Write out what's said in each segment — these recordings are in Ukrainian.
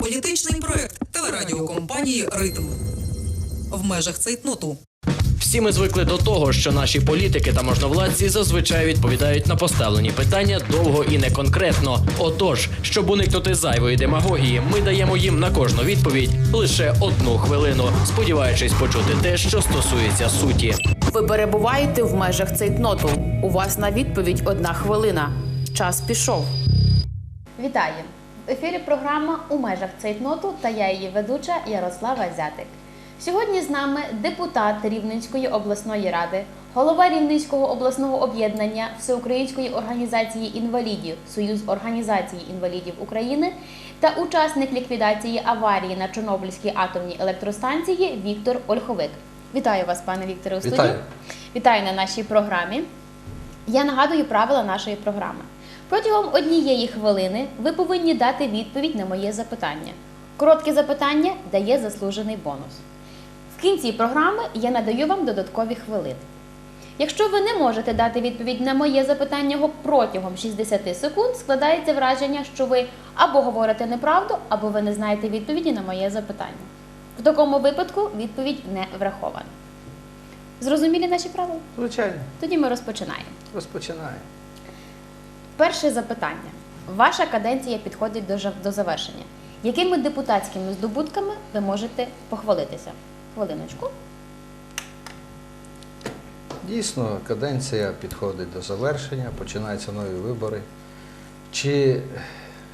Політичний проект телерадіокомпанії Ритм в межах цейтноту. Всі ми звикли до того, що наші політики та можновладці зазвичай відповідають на поставлені питання довго і не конкретно. Отож, щоб уникнути зайвої демагогії, ми даємо їм на кожну відповідь лише одну хвилину, сподіваючись почути те, що стосується суті. Ви перебуваєте в межах цейтноту. У вас на відповідь одна хвилина. Час пішов. Вітаю! В ефірі програма у межах цейтноту та я її ведуча Ярослава Зятик. Сьогодні з нами депутат Рівненської обласної ради, голова Рівненського обласного об'єднання Всеукраїнської організації інвалідів Союз організацій інвалідів України та учасник ліквідації аварії на Чорнобильській атомній електростанції Віктор Ольховик. Вітаю вас, пане Вікторе, у студії. Вітаю. Вітаю на нашій програмі. Я нагадую правила нашої програми. Протягом однієї хвилини ви повинні дати відповідь на моє запитання. Коротке запитання дає заслужений бонус. В кінці програми я надаю вам додаткові хвилини. Якщо ви не можете дати відповідь на моє запитання протягом 60 секунд, складається враження, що ви або говорите неправду, або ви не знаєте відповіді на моє запитання. В такому випадку відповідь не врахована. Зрозумілі наші правила? Звичайно, Тоді ми розпочинаємо. розпочинає. Перше запитання. Ваша каденція підходить до, до завершення. Якими депутатськими здобутками ви можете похвалитися? Хвилиночку. Дійсно, каденція підходить до завершення, починаються нові вибори. Чи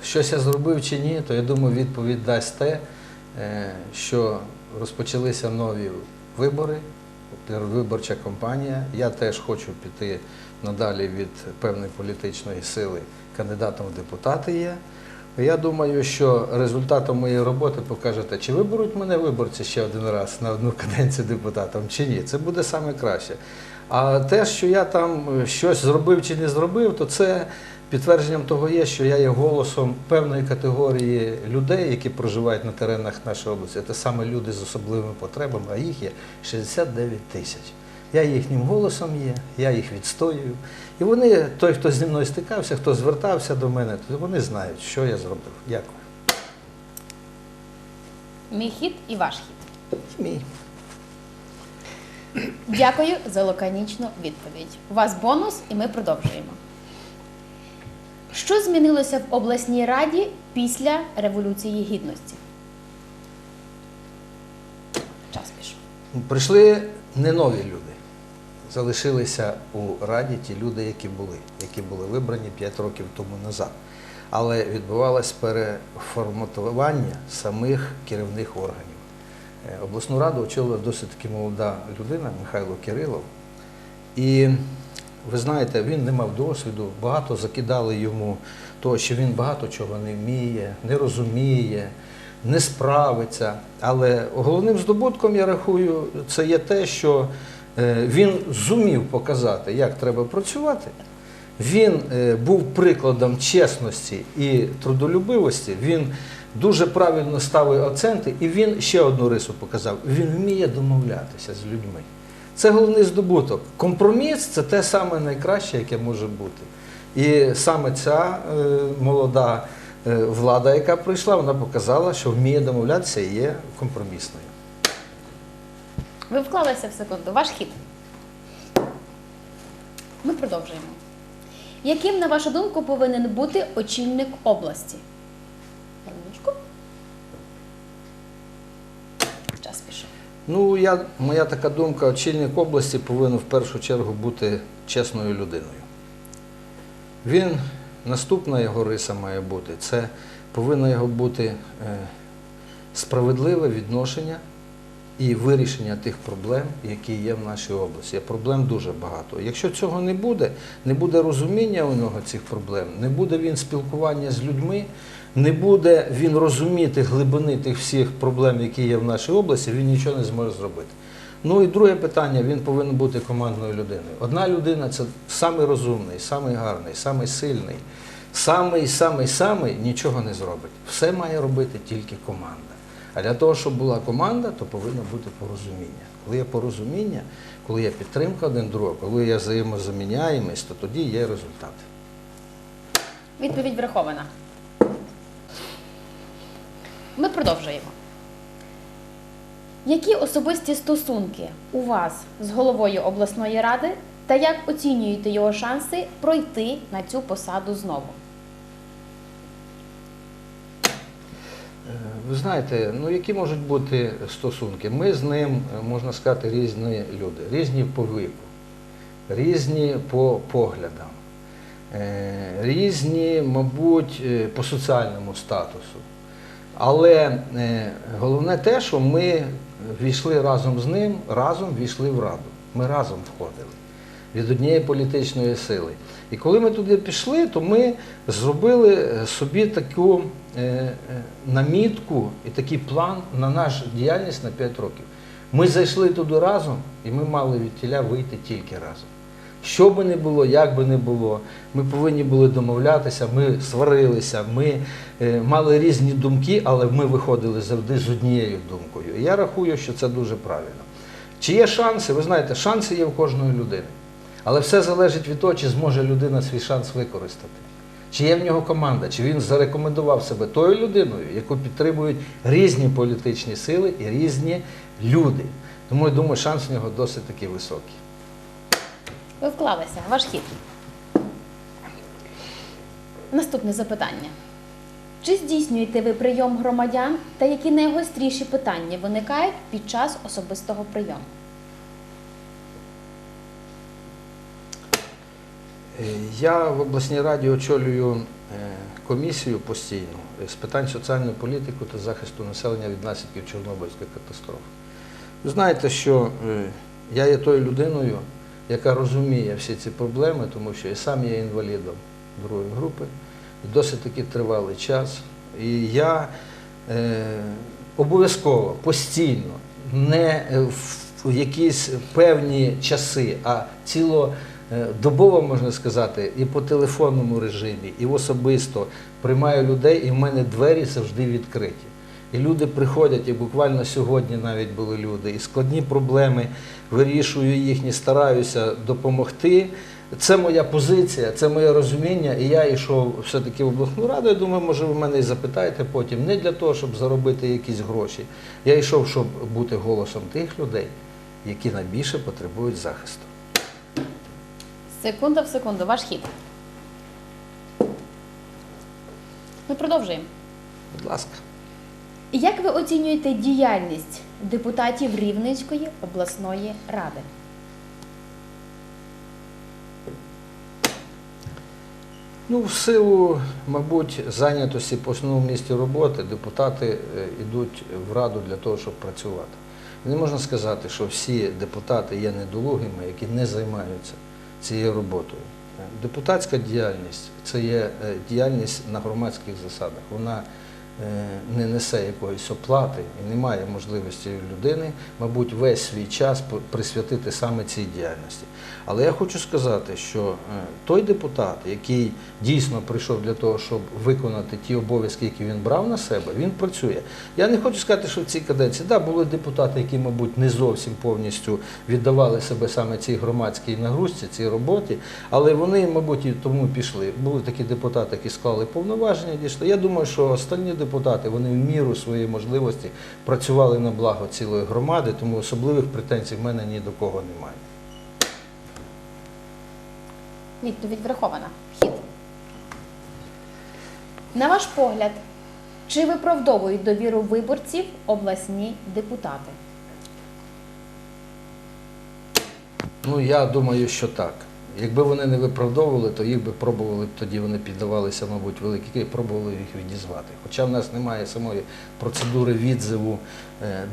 щось я зробив чи ні, то я думаю, відповідь дасть те, е, що розпочалися нові вибори, виборча кампанія. Я теж хочу піти надалі від певної політичної сили кандидатом в депутати є. Я думаю, що результатом моєї роботи покажете, чи виберуть мене виборці ще один раз на одну каденцію депутатом, чи ні. Це буде саме краще. А те, що я там щось зробив чи не зробив, то це підтвердженням того є, що я є голосом певної категорії людей, які проживають на теренах нашої області. Це саме люди з особливими потребами, а їх є 69 тисяч. Я їхнім голосом є, я їх відстоюю. І вони, той, хто зі мною стикався, хто звертався до мене, то вони знають, що я зробив. Дякую. Мій хід і ваш хід. Мій. Дякую за лаконічну відповідь. У вас бонус, і ми продовжуємо. Що змінилося в обласній раді після Революції Гідності? Час пішов. Прийшли не нові люди. Залишилися у Раді ті люди, які були, які були вибрані 5 років тому назад. Але відбувалось переформатування самих керівних органів. Е, Обласну раду очолила досить таки молода людина Михайло Кирилов. І ви знаєте, він не мав досвіду, багато закидали йому того, що він багато чого не вміє, не розуміє, не справиться. Але головним здобутком, я рахую, це є те, що е, він зумів показати, як треба працювати. Він е, був прикладом чесності і трудолюбивості. Він дуже правильно ставив акценти, і він ще одну рису показав: він вміє домовлятися з людьми. Це головний здобуток. Компроміс це те саме найкраще, яке може бути. І саме ця е, молода е, влада, яка прийшла, вона показала, що вміє домовлятися і є компромісною. Ви вклалися в секунду. Ваш хід. Ми продовжуємо. Яким, на вашу думку, повинен бути очільник області? Хвилиночку. Час пішов. Ну, я, моя така думка, очільник області повинен в першу чергу бути чесною людиною. Він, наступна його риса має бути, це повинно його бути е, справедливе відношення і вирішення тих проблем, які є в нашій області. Проблем дуже багато. Якщо цього не буде, не буде розуміння у нього цих проблем, не буде він спілкування з людьми, не буде він розуміти глибини тих всіх проблем, які є в нашій області, він нічого не зможе зробити. Ну і друге питання, він повинен бути командною людиною. Одна людина це самий розумний, самий гарний, самий сильний, самий, самий, самий нічого не зробить. Все має робити тільки команда. А для того, щоб була команда, то повинно бути порозуміння. Коли є порозуміння, коли є підтримка один другого, коли є взаємозаміняємість, то тоді є результати. Відповідь врахована. Ми продовжуємо. Які особисті стосунки у вас з головою обласної ради та як оцінюєте його шанси пройти на цю посаду знову? Е, Ви знаєте, ну які можуть бути стосунки? Ми з ним, е, можна сказати, різні люди, різні по віку, різні по поглядам, е, різні, мабуть, по соціальному статусу. Але е, головне те, що ми війшли разом з ним, разом війшли в раду. Ми разом входили від однієї політичної сили. І коли ми туди пішли, то ми зробили собі таку е, е, намітку і такий план на нашу діяльність на 5 років. Ми зайшли туди разом, і ми мали від тіля вийти тільки разом. Що би не було, як би не було, ми повинні були домовлятися, ми сварилися, ми е, мали різні думки, але ми виходили завжди з однією думкою. І я рахую, що це дуже правильно. Чи є шанси? Ви знаєте, шанси є в кожної людини. Але все залежить від того, чи зможе людина свій шанс використати. Чи є в нього команда, чи він зарекомендував себе тою людиною, яку підтримують різні політичні сили і різні люди. Тому я думаю, шанс в нього досить таки високий. Ви вклалися, ваш хід. Наступне запитання. Чи здійснюєте ви прийом громадян та які найгостріші питання виникають під час особистого прийому? Е, Я в обласній раді очолюю е, комісію постійну з питань соціальної політики та захисту населення від наслідків Чорнобильської катастрофи. Ви знаєте, що е, я є тою людиною, яка розуміє всі ці проблеми, тому що я сам є інвалідом другої групи, і досить таки тривалий час. І я е, обов'язково, постійно, не в якісь певні часи, а ціло е, можна сказати, і по телефонному режимі, і особисто приймаю людей, і в мене двері завжди відкриті. І люди приходять, і буквально сьогодні навіть були люди, і складні проблеми вирішую їхні, стараюся допомогти. Це моя позиція, це моє розуміння, і я йшов все-таки в обласну раду. Я думаю, може, ви мене і запитаєте потім. Не для того, щоб заробити якісь гроші. Я йшов, щоб бути голосом тих людей, які найбільше потребують захисту. Секунда в секунду, ваш хід. Ми продовжуємо. Будь ласка. Як ви оцінюєте діяльність депутатів Рівненської обласної ради? Ну, в силу, мабуть, зайнятості по основному місці роботи депутати е, йдуть в раду для того, щоб працювати. Не можна сказати, що всі депутати є недолугими, які не займаються цією роботою. Е, Депутатська діяльність це є е, діяльність на громадських засадах. Вона не несе якоїсь оплати і немає можливості людини, мабуть, весь свій час присвятити саме цій діяльності. Але я хочу сказати, що е, той депутат, який дійсно прийшов для того, щоб виконати ті обов'язки, які він брав на себе, він працює. Я не хочу сказати, що в цій каденції да, були депутати, які, мабуть, не зовсім повністю віддавали себе саме цій громадській нагрузці, цій роботі, але вони, мабуть, і тому пішли. Були такі депутати, які склали повноваження, дійшли. Я думаю, що останні депутати вони в міру своєї можливості працювали на благо цілої громади, тому особливих претензій в мене ні до кого немає. Відповідь врахована. Хід. На ваш погляд, чи виправдовують довіру виборців обласні депутати? Ну, я думаю, що так. Якби вони не виправдовували, то їх би пробували, тоді вони піддавалися, мабуть, великі, пробували їх відізвати. Хоча в нас немає самої процедури відзиву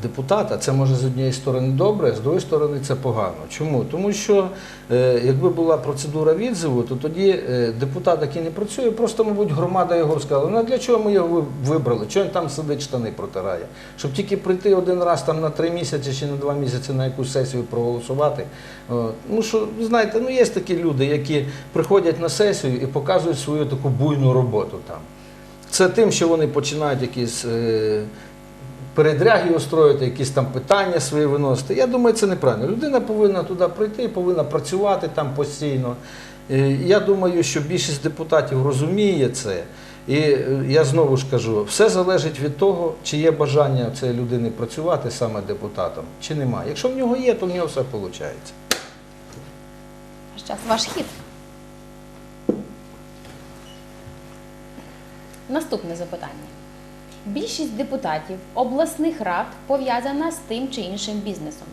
депутата, це може з однієї сторони добре, з другої сторони це погано. Чому? Тому що е, якби була процедура відзиву, то тоді е, депутат, який не працює, просто, мабуть, громада його сказала, ну а для чого ми його вибрали? Чого він там сидить, штани протирає? Щоб тільки прийти один раз там на три місяці чи на два місяці на якусь сесію проголосувати. О, Ну що, знаєте, ну є такі люди, які приходять на сесію і показують свою таку буйну роботу там. Це тим, що вони починають якісь е, передряги устроїти, якісь там питання свої виносити. Я думаю, це неправильно. Людина повинна туди прийти, повинна працювати там постійно. Я думаю, що більшість депутатів розуміє це. І е, я знову ж кажу, все залежить від того, чи є бажання цієї людини працювати саме депутатом, чи немає. Якщо в нього є, то в нього все виходить. Час, ваш хід. Наступне запитання. Більшість депутатів обласних рад пов'язана з тим чи іншим бізнесом,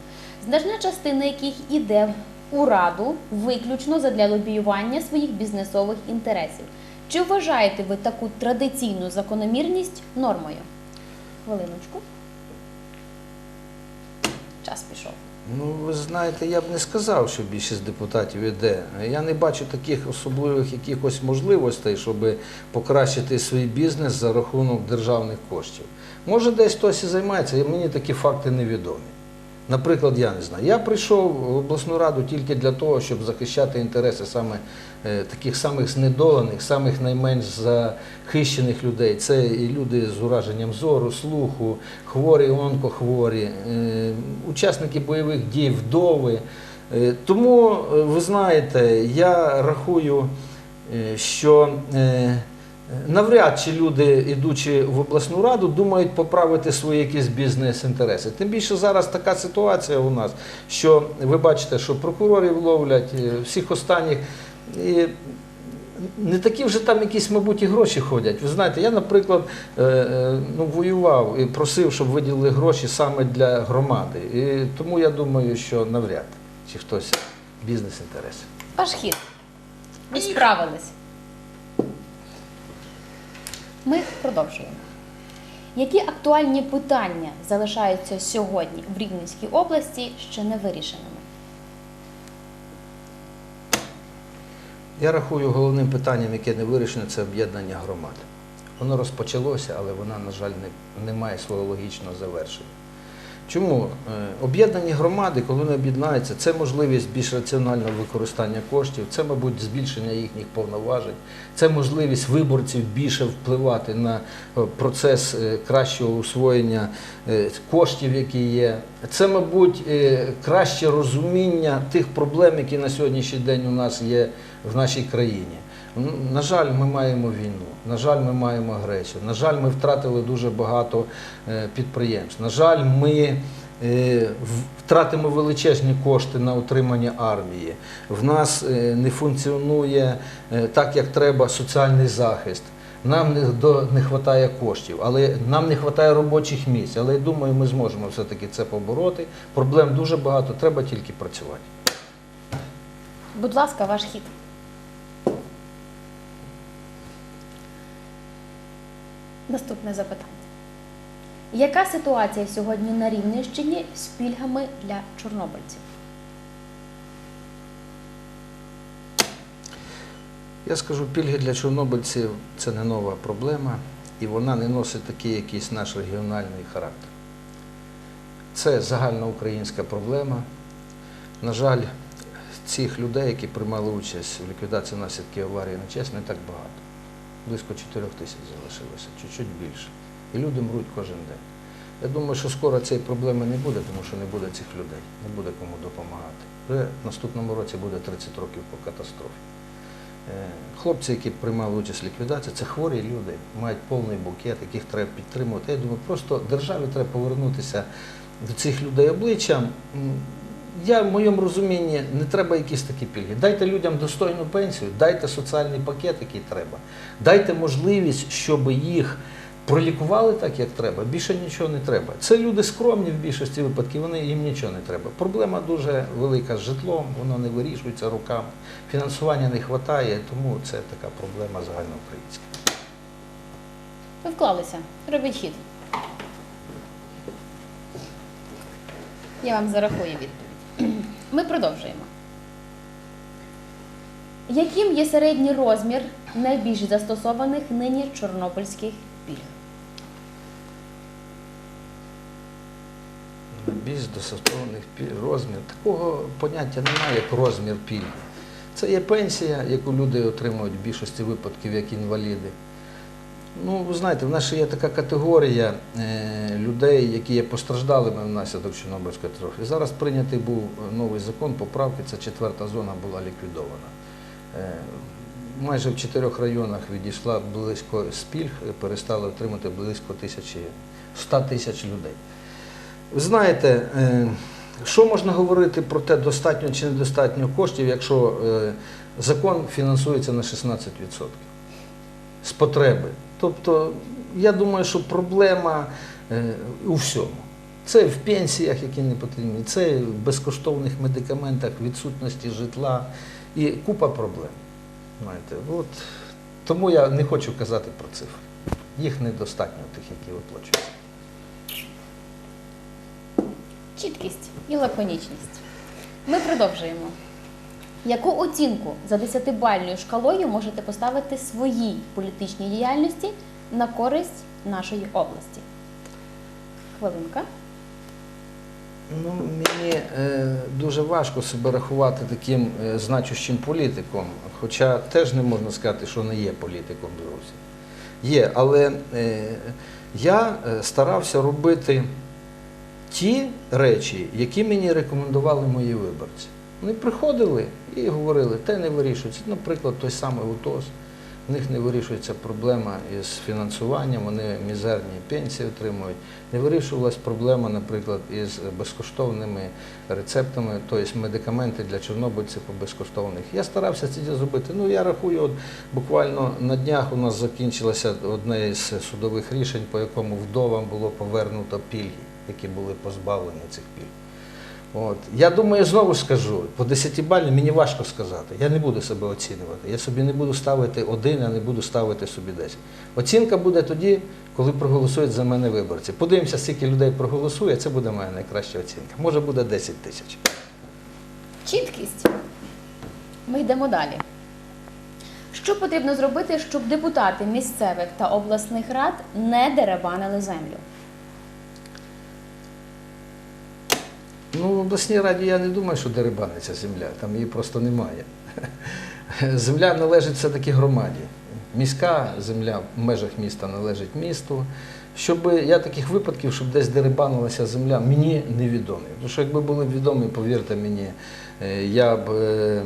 значна частина яких іде у раду виключно задля лобіювання своїх бізнесових інтересів. Чи вважаєте ви таку традиційну закономірність нормою? Хвилиночку. Час пішов. Ну, ви знаєте, я б не сказав, що більшість депутатів іде. Я не бачу таких особливих якихось можливостей, щоб покращити свій бізнес за рахунок державних коштів. Може, десь хтось і займається, і мені такі факти невідомі. Наприклад, я не знаю. Я прийшов в обласну раду тільки для того, щоб захищати інтереси саме е, таких самих знедолених, самих найменш захищених людей. Це і люди з ураженням зору, слуху, хворі, онкохворі, е, учасники бойових дій, вдови. Е, Тому, ви знаєте, я рахую, що навряд чи люди, ідучи в обласну раду, думають поправити свої якісь бізнес-інтереси. Тим більше зараз така ситуація у нас, що ви бачите, що прокурорів ловлять, е, всіх останніх. І не такі вже там якісь, мабуть, і гроші ходять. Ви знаєте, я, наприклад, е, е, ну, воював і просив, щоб виділили гроші саме для громади. І тому я думаю, що навряд чи хтось бізнес-інтереси. Ваш хід. Ви справились. Ми продовжуємо. Які актуальні питання залишаються сьогодні в Рівненській області ще не вирішеними? Я рахую головним питанням, яке не вирішено, це об'єднання громад. Воно розпочалося, але воно, на жаль, не, не має свого логічного завершення. Чому? Е, Об'єднані громади, коли вони об'єднаються, це можливість більш раціонального використання коштів, це, мабуть, збільшення їхніх повноважень, це можливість виборців більше впливати на е, процес е, кращого усвоєння коштів, які є. Це, мабуть, краще розуміння тих проблем, які на сьогоднішній день у нас є в нашій країні. На жаль, ми маємо війну, на жаль, ми маємо агресію. На жаль, ми втратили дуже багато е, підприємств. На жаль, ми е, втратимо величезні кошти на утримання армії. В нас е, не функціонує так, як треба соціальний захист. Нам не, вистачає коштів, нам не вистачає робочих місць. Але я думаю, ми зможемо все-таки це побороти. Проблем дуже багато, треба тільки працювати. Будь ласка, ваш хід. Наступне запитання. Яка ситуація сьогодні на Рівненщині з пільгами для чорнобильців? Я скажу, пільги для чорнобильців це не нова проблема, і вона не носить такий якийсь наш регіональний характер. Це загальноукраїнська проблема. На жаль, цих людей, які приймали участь в ліквідації наслідків аварії на ЧЕС, не так багато. Близько 4 тисяч залишилося, чуть-чуть більше. І люди мруть кожен день. Я думаю, що скоро цієї проблеми не буде, тому що не буде цих людей, не буде кому допомагати. Вже в наступному році буде 30 років по катастрофі. Е, Хлопці, які приймали участь в ліквідації, це хворі люди, мають повний букет, яких треба підтримувати. Я думаю, просто державі треба повернутися до цих людей обличчям. Я в моєму розумінні не треба якісь такі пільги. Дайте людям достойну пенсію, дайте соціальний пакет, який треба. Дайте можливість, щоб їх пролікували так, як треба. Більше нічого не треба. Це люди скромні в більшості випадків, вони їм нічого не треба. Проблема дуже велика з житлом, воно не вирішується руками. Фінансування не вистачає, тому це така проблема загальноукраїнська. Ви вклалися. Робіть хід. Я вам зарахую відповідь. Ми продовжуємо. Яким є середній розмір найбільш застосованих нині чорнобильських пільг? Більш досортованих розмір. Такого поняття немає, як розмір пільги. Це є пенсія, яку люди отримують в більшості випадків як інваліди. Ну, ви знаєте, в нас ще є така категорія е, людей, які є постраждалими внаслідок Чорнобильської катастрофи. Зараз прийнятий був новий закон, поправки, ця четверта зона була ліквідована. Е, майже в чотирьох районах відійшла близько спільг, перестали отримати близько тисячі, 100 тисяч людей. Ви знаєте, е, що можна говорити про те, достатньо чи недостатньо коштів, якщо е, закон фінансується на 16% з потреби. Тобто, я думаю, що проблема е, у всьому. Це в пенсіях, які не потрібні, це в безкоштовних медикаментах, відсутності житла і купа проблем. Знаєте, от, тому я не хочу казати про цифри. Їх недостатньо, тих, які виплачуються. Чіткість і лаконічність. Ми продовжуємо. Яку оцінку за 10-бальною шкалою можете поставити своїй політичній діяльності на користь нашої області? Хвилинка. Ну, мені е, дуже важко себе рахувати таким е, значущим політиком, хоча теж не можна сказати, що не є політиком Білорусі. Є, але е, я е, старався робити ті речі, які мені рекомендували мої виборці. Вони приходили і говорили, те не вирішується. Наприклад, той самий УТОС. В них не вирішується проблема із фінансуванням, вони мізерні пенсії отримують. Не вирішувалась проблема, наприклад, із безкоштовними рецептами, тобто медикаменти для чорнобильців по безкоштовних. Я старався це зробити. Ну, я рахую, от буквально на днях у нас закінчилося одне із судових рішень, по якому вдовам було повернуто пільги, які були позбавлені цих пільг. От. Я думаю, знову скажу, по 10 бальні мені важко сказати. Я не буду себе оцінювати. Я собі не буду ставити один, а не буду ставити собі 10. Оцінка буде тоді, коли проголосують за мене виборці. Подивимося, скільки людей проголосує, це буде моя найкраща оцінка. Може буде 10 тисяч. Чіткість. Ми йдемо далі. Що потрібно зробити, щоб депутати місцевих та обласних рад не деребанили землю? Ну, в обласній раді я не думаю, що дерибаниться земля, там її просто немає. Земля належить все-таки громаді. Міська земля в межах міста належить місту. Щоб я таких випадків, щоб десь дерибанилася земля, мені невідомі. Тому що якби були відомі, повірте мені, е, я б, е,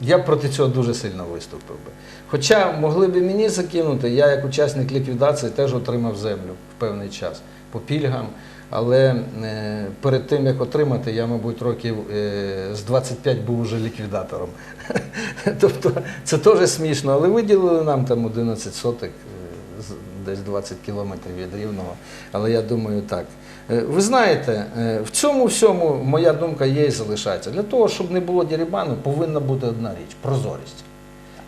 я б проти цього дуже сильно виступив би. Хоча могли б мені закинути, я як учасник ліквідації теж отримав землю в певний час по пільгам. Але е, перед тим як отримати, я, мабуть, років е, з 25 був уже ліквідатором. тобто це теж смішно, але виділили нам там 11 соток, е, десь 20 кілометрів від рівного. Але я думаю, так. Ви знаєте, в цьому всьому моя думка є і залишається. Для того, щоб не було дерибану, повинна бути одна річ прозорість.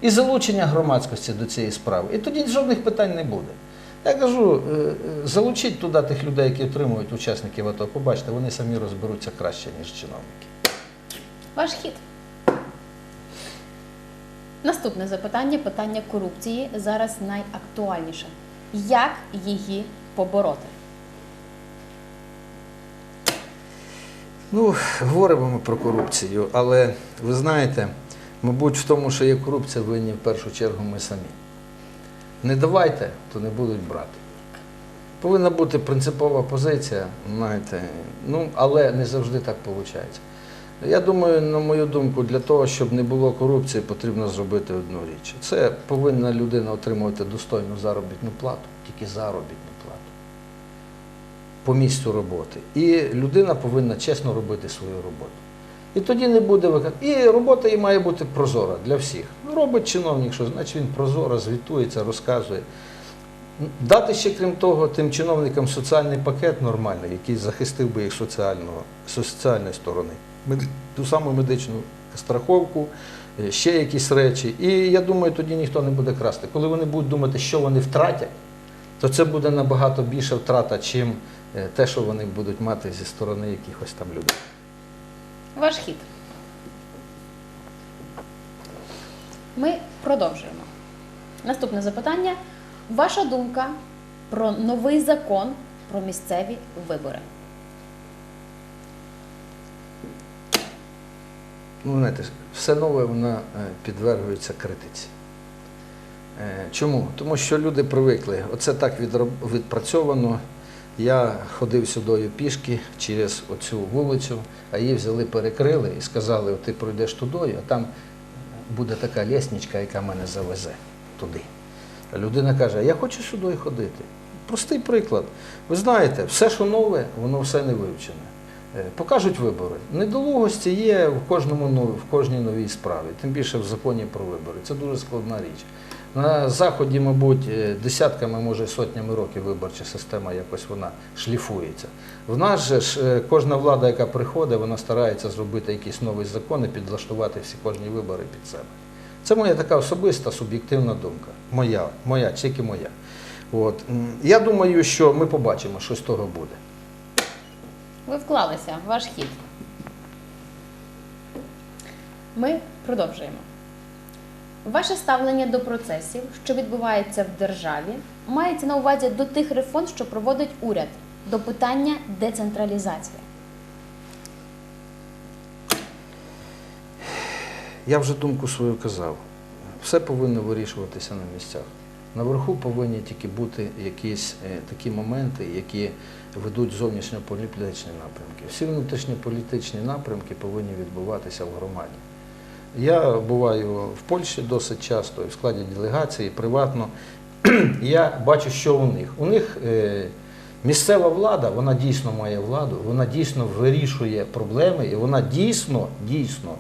І залучення громадськості до цієї справи. І тоді жодних питань не буде. Я кажу, е, е, залучіть туди тих людей, які отримують учасників АТО. Побачите, вони самі розберуться краще, ніж чиновники. Ваш хід. Наступне запитання питання корупції зараз найактуальніше. Як її побороти? Ну, говоримо ми про корупцію, але ви знаєте, мабуть, в тому, що є корупція, винні в першу чергу ми самі. Не давайте, то не будуть брати. Повинна бути принципова позиція, знаєте, ну, але не завжди так виходить. Я думаю, на мою думку, для того, щоб не було корупції, потрібно зробити одну річ. Це повинна людина отримувати достойну заробітну плату, тільки заробітну плату по місцю роботи. І людина повинна чесно робити свою роботу. І тоді не буде виконати. І робота її має бути прозора для всіх. Ну, робить чиновник, що значить він прозоро звітується, розказує. Дати ще, крім того, тим чиновникам соціальний пакет нормальний, який захистив би їх соціального, соціальної сторони. Ту саму медичну страховку, е, ще якісь речі. І я думаю, тоді ніхто не буде красти. Коли вони будуть думати, що вони втратять, то це буде набагато більша втрата, чим е, те, що вони будуть мати зі сторони якихось там людей. Ваш хід. Ми продовжуємо. Наступне запитання. Ваша думка про новий закон про місцеві вибори. Ну, знаєте, все нове воно е, підвергується критиці. Е, Чому? Тому що люди привикли. Оце так відпрацьовано. Я ходив сюдою пішки через оцю вулицю, а її взяли, перекрили і сказали, ти пройдеш тудою, а там буде така лісничка, яка мене завезе туди. А людина каже, я хочу сюди ходити. Простий приклад. Ви знаєте, все, що нове, воно все не вивчене. Е, Покажуть вибори. Недолугості є в, кожному, в кожній новій справі, тим більше в законі про вибори. Це дуже складна річ. На Заході, мабуть, е, десятками, може сотнями років виборча система якось вона шліфується. В нас же ж е, кожна влада, яка приходить, вона старається зробити якісь нові закони, підлаштувати всі кожні вибори під себе. Це моя така особиста, суб'єктивна думка. Моя, моя, тільки моя. От. Я думаю, що ми побачимо, що з того буде. Ви вклалися, ваш хід. Ми продовжуємо. Ваше ставлення до процесів, що відбуваються в державі, мається на увазі до тих реформ, що проводить уряд, до питання децентралізації. Я вже думку свою казав. Все повинно вирішуватися на місцях. Наверху повинні тільки бути якісь е, такі моменти, які ведуть зовнішньополітичні напрямки. Всі внутрішньополітичні напрямки повинні відбуватися в громаді. Я буваю в Польщі досить часто, в складі делегації, приватно. Я бачу, що у них. У них е, місцева влада, вона дійсно має владу, вона дійсно вирішує проблеми, і вона дійсно, дійсно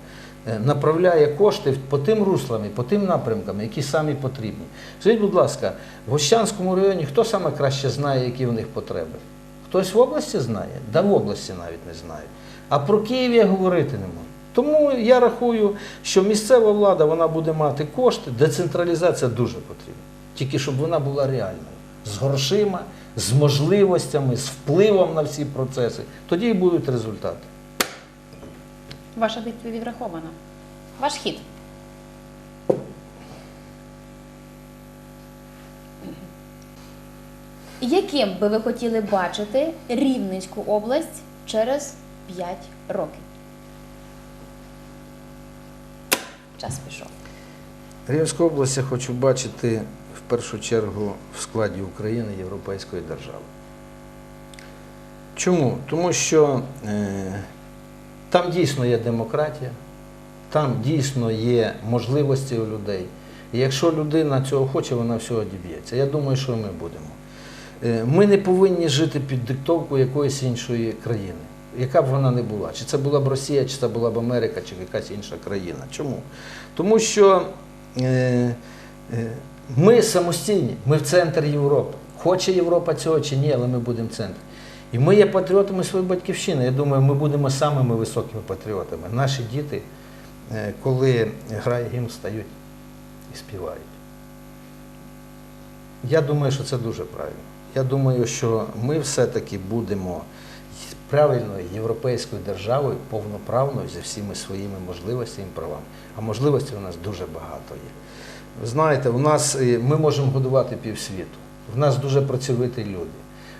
е, направляє кошти по тим руслам по тим напрямкам, які самі потрібні. Скажіть, будь ласка, в Гощанському районі хто саме краще знає, які в них потреби? Хтось в області знає? Да в області навіть не знає. А про Київ я говорити не можу. Тому я рахую, що місцева влада вона буде мати кошти, децентралізація дуже потрібна. Тільки щоб вона була реальною, з грошима, з можливостями, з впливом на всі процеси. Тоді і будуть результати. Ваша відповідь врахована. Ваш хід. Яким би ви хотіли бачити Рівненську область через 5 років? Час пішов. Рівненську область я хочу бачити в першу чергу в складі України Європейської держави. Чому? Тому що е, там дійсно є демократія, там дійсно є можливості у людей. І якщо людина цього хоче, вона всього діб'ється. Я думаю, що ми будемо. Е, Ми не повинні жити під диктовку якоїсь іншої країни, яка б вона не була. Чи це була б Росія, чи це була б Америка, чи якась інша країна. Чому? Тому що е, е, ми самостійні, ми в центр Європи. Хоче Європа цього чи ні, але ми будемо в центрі. І ми є патріотами своєї батьківщини. Я думаю, ми будемо самими високими патріотами. Наші діти, е, коли грає гімн, встають і співають. Я думаю, що це дуже правильно. Я думаю, що ми все-таки будемо правильною європейською державою, повноправною зі всіми своїми можливостями і правами. А можливостей у нас дуже багато є. Ви знаєте, у нас е, ми можемо годувати півсвіту. В нас дуже працьовиті люди,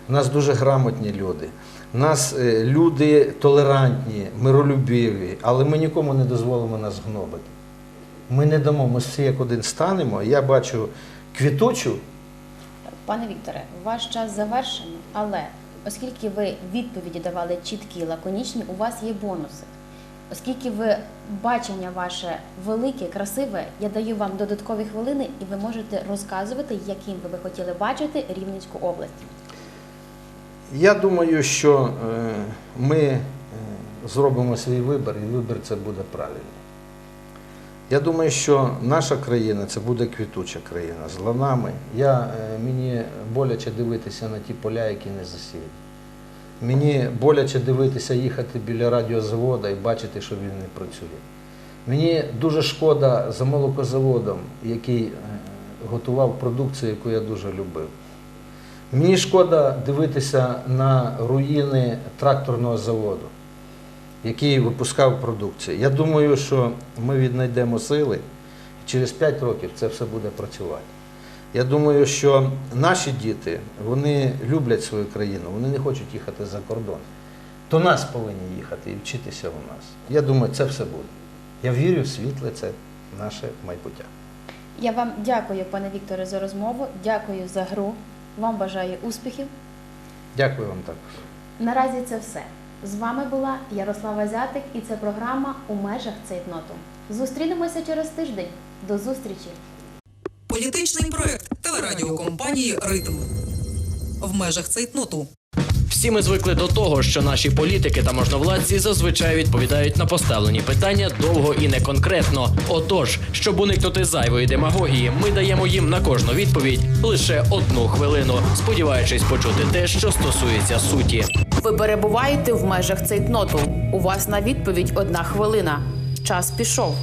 в нас дуже грамотні люди. У нас е, люди толерантні, миролюбиві, але ми нікому не дозволимо нас гнобити. Ми не дамо, ми всі як один станемо. Я бачу квітучу Пане Вікторе, ваш час завершено, але оскільки ви відповіді давали чіткі, лаконічні, у вас є бонуси. Оскільки ви бачення ваше велике, красиве, я даю вам додаткові хвилини, і ви можете розказувати, яким ви би хотіли бачити Рівненську область. Я думаю, що е, ми е, зробимо свій вибір, і вибір це буде правильний. Я думаю, що наша країна це буде квітуча країна з ланами. Я, е, мені боляче дивитися на ті поля, які не засіяні. Мені боляче дивитися, їхати біля радіозаводу і бачити, що він не працює. Мені дуже шкода за молокозаводом, який е, готував продукцію, яку я дуже любив. Мені шкода дивитися на руїни тракторного заводу, який випускав продукцію. Я думаю, що ми віднайдемо сили, і через 5 років це все буде працювати. Я думаю, що наші діти вони люблять свою країну, вони не хочуть їхати за кордон. До нас повинні їхати і вчитися у нас. Я думаю, це все буде. Я вірю в світле, це наше майбуття. Я вам дякую, пане Вікторе, за розмову. Дякую за гру. Вам бажаю успіхів. Дякую вам також. Наразі це все. З вами була Ярослава Зятик і це програма у межах цейтноту. Зустрінемося через тиждень. До зустрічі! Політичний проект телерадіокомпанії Ритм в межах цейтноту. Всі ми звикли до того, що наші політики та можновладці зазвичай відповідають на поставлені питання довго і не конкретно. Отож, щоб уникнути зайвої демагогії, ми даємо їм на кожну відповідь лише одну хвилину, сподіваючись почути те, що стосується суті. Ви перебуваєте в межах цейтноту. У вас на відповідь одна хвилина. Час пішов.